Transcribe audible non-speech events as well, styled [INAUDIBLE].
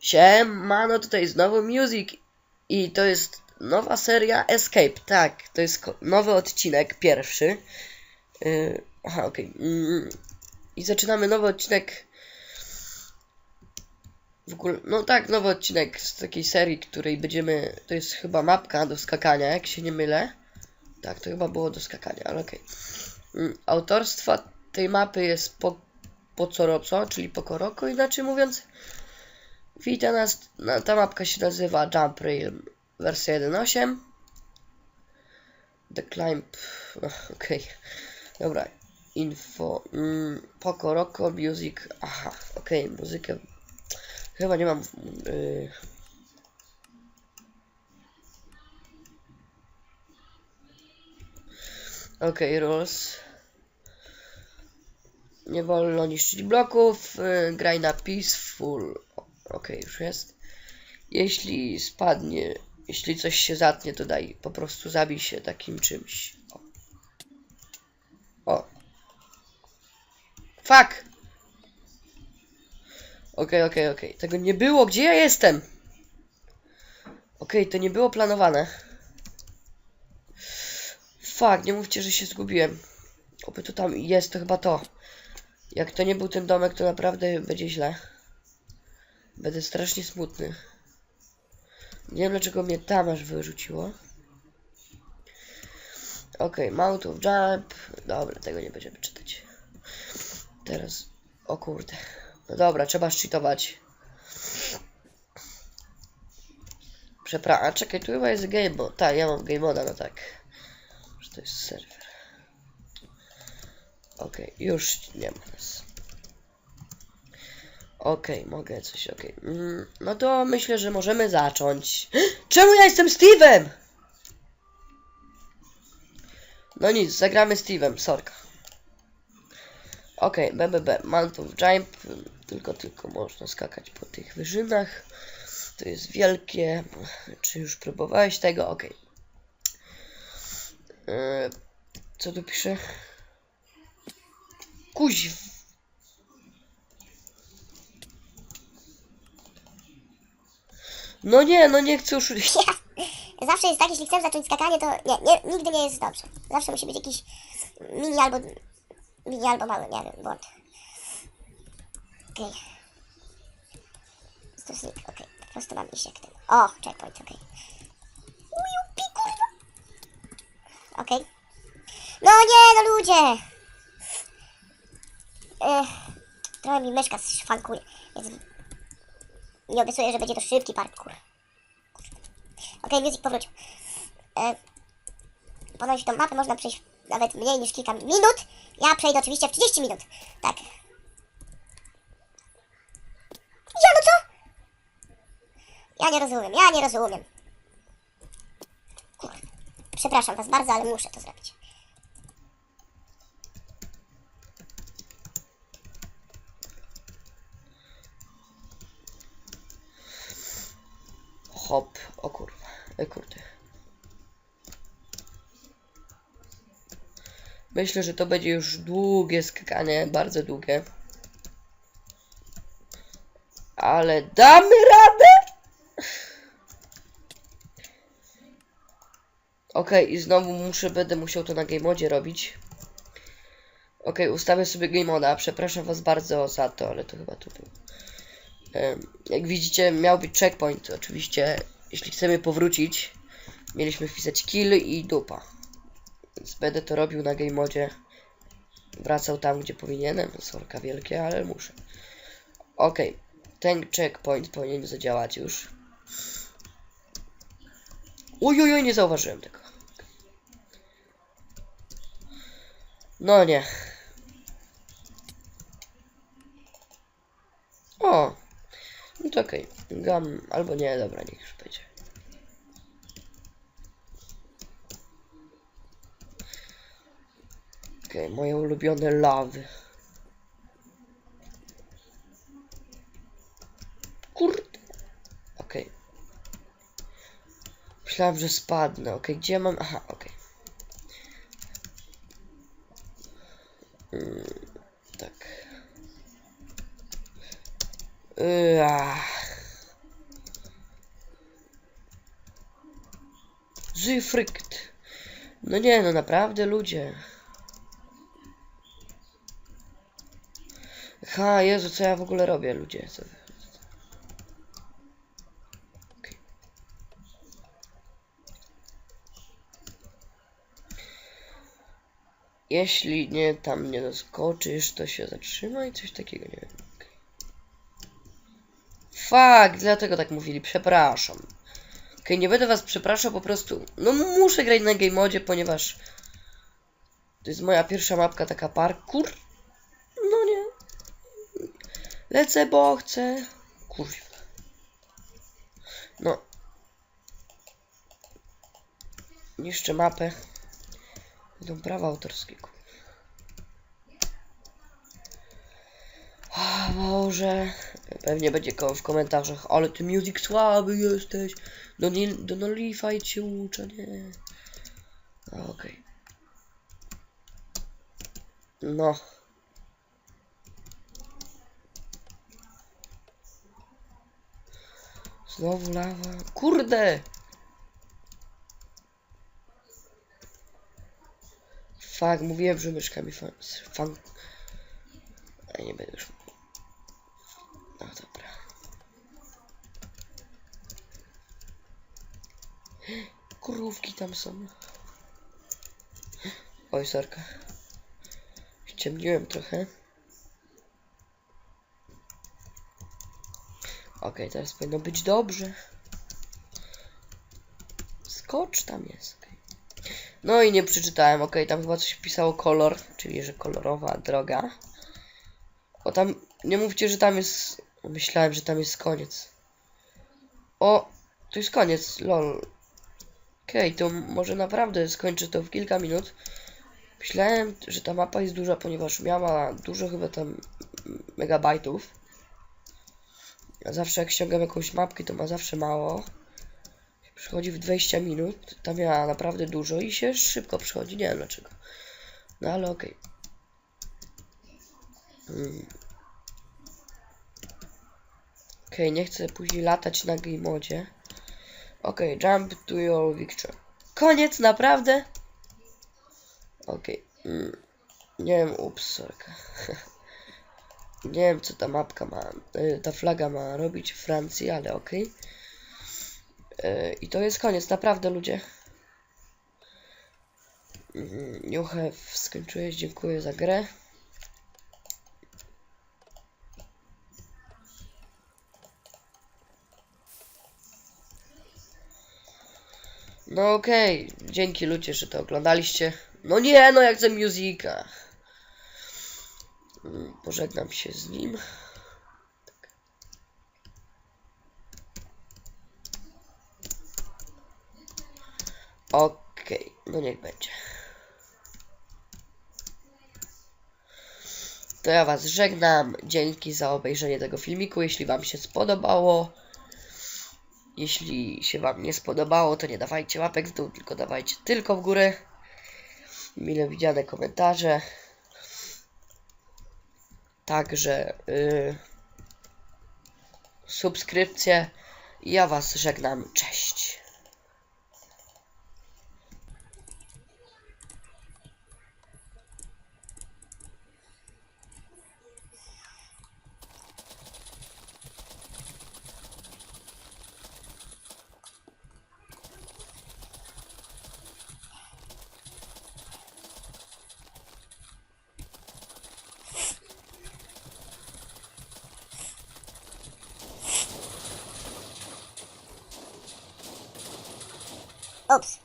Siemano, tutaj znowu Music i to jest nowa seria Escape, tak, to jest nowy odcinek, pierwszy. Yy, aha, okej. Mm, I zaczynamy nowy odcinek. W ogóle, no tak, nowy odcinek z takiej serii, której będziemy. To jest chyba mapka do skakania, jak się nie mylę. Tak, to chyba było do skakania, ale okej. Mm, Autorstwa tej mapy jest po, po Coroco, czyli po Koroko, inaczej mówiąc. Witam nas, na, ta mapka się nazywa Jump Rail wersja 1.8 The Climb, ach, [LAUGHS] okej, dobra, info, mm, Poco Roco Music, aha, okej, muzykę, chyba nie mam, yy, okej, rules, nie wolno niszczyć bloków, yy, graj na peaceful, okej, już jest, jeśli spadnie, jeśli coś się zatnie, to daj, po prostu zabij się takim czymś. O. o. Fuck! Okej, okej, okej. Tego nie było. Gdzie ja jestem? Okej, to nie było planowane. Fuck, nie mówcie, że się zgubiłem. Oby to tam jest, to chyba to. Jak to nie był ten domek, to naprawdę będzie źle. Będę strasznie smutny. Nie wiem dlaczego mnie tam aż wyrzuciło. Ok, Mount of Jump. Dobra, tego nie będziemy czytać. Teraz. O kurde. No dobra, trzeba szczytować. Przepraszam, a czekaj, tu chyba jest game mode. Tak, ja mam game moda, no tak. Że to jest serwer. Ok, już nie ma nas. Okej, mogę coś, okej. Mm, no to myślę, że możemy zacząć. [GASPS] Czemu ja jestem Steve'em? No nic, zagramy Steve'em, sorka. Okej, BBB, Mount of Jump, tylko, tylko można skakać po tych wyżynach. To jest wielkie. Czy już próbowałeś tego? Okej. Yy, Co tu pisze? Kuźw. No nie, no nie chcę już. [LAUGHS] Zawsze jest tak, jeśli chcesz zacząć skakanie, to nie, nie, nigdy nie jest dobrze. Zawsze musi być jakiś mini albo mini albo mały, nie wiem, błąd. Okej. Okay. Stosunek, okej. Po prostu mam iść jak ten. O, checkpoint, okej. Okay. Ujupi, kurwa. Okej. No nie, no ludzie! Ech, trochę mi myszka szwankuje, więc nie obiecuję, że będzie to szybki parkour. Okej, music powrócił. E, ponoć tą mapę można przejść nawet mniej niż kilka minut. Ja przejdę oczywiście w 30 minut. Tak. Ja no co? Ja nie rozumiem, ja nie rozumiem. Kurde. Przepraszam was bardzo, ale muszę to zrobić. Hop, o kurwa, e kurde. Myślę, że to będzie już długie skakanie, bardzo długie. Ale damy radę! Okej, i znowu muszę, będę musiał to na game modzie robić. Okej, ustawię sobie game moda. Przepraszam was bardzo za to, ale to chyba tu było. Em, Jak widzicie, miał być checkpoint. Oczywiście, jeśli chcemy powrócić, mieliśmy wpisać kill i dupa. Więc będę to robił na game modzie. Wracał tam, gdzie powinienem. Sorka wielkie, ale muszę. Ok, ten checkpoint powinien zadziałać już. Ujujuj, nie zauważyłem tego. No nie. O, no to okej. Gam, albo nie, dobra, niech już. Okej, okay, moje ulubione lawy. Kurde. Okej. Okay. Myślałem, że spadnę. Okej, okay, gdzie mam... Aha, okej. Okay. Mm, tak. Uah. Zyfrykt. No nie, no naprawdę ludzie. Ha, Jezu, co ja w ogóle robię, ludzie? Co... Jeśli nie tam nie doskoczysz, to się zatrzymaj, coś takiego, nie wiem. Fuck, dlatego tak mówili, przepraszam. Okej, nie będę was przepraszał, po prostu, no muszę grać na game modzie, ponieważ to jest moja pierwsza mapka taka parkour. No. Lecę, bo chcę. Kurwa. No. Niszczę mapę. Idą prawa autorskie. kur- O Boże. Pewnie będzie koło w komentarzach, ale ty music słaby jesteś. No nie, do no Leafite się uczę, nie. Okej. No. Znowu lawa. Kurde! Fuck, mówiłem, że myszkami fan... fan... A nie będę już... No dobra. Krówki tam są. Oj, sorka. Ściemniłem trochę. Okej, teraz powinno być dobrze. Skocz tam jest. No i nie przeczytałem, okej, tam chyba coś pisało kolor, czyli że kolorowa droga. O tam, nie mówcie, że tam jest, myślałem, że tam jest koniec. O, to jest koniec, lol. Okej, to może naprawdę skończę to w kilka minut. Myślałem, że ta mapa jest duża, ponieważ miała dużo chyba tam megabajtów. A zawsze jak ściągam jakąś mapkę, to ma zawsze mało. Przychodzi w 20 minut. Tam miała naprawdę dużo i się szybko przychodzi. Nie wiem dlaczego. No ale okej. Hmm. Okej, nie chcę później latać na game modzie. Okej, jump to your victory. Koniec, naprawdę? Okej. Mm. Nie wiem, ups, sorka. [LAUGHS] Nie wiem, co ta mapka ma, y, ta flaga ma robić w Francji, ale okej. Y, I to jest koniec, naprawdę ludzie. You have skończyłeś, dziękuję za grę. No okej, dzięki ludzie, że to oglądaliście. No nie, no jak chcę muzyka. Pożegnam się z nim. Tak. Okej, no niech będzie. To ja Was żegnam. Dzięki za obejrzenie tego filmiku. Jeśli Wam się spodobało, jeśli się Wam nie spodobało, to nie dawajcie łapek w dół, tylko dawajcie tylko w górę. Mile widziane komentarze. Także yy, subskrypcje. Ja Was żegnam. Cześć. Ups.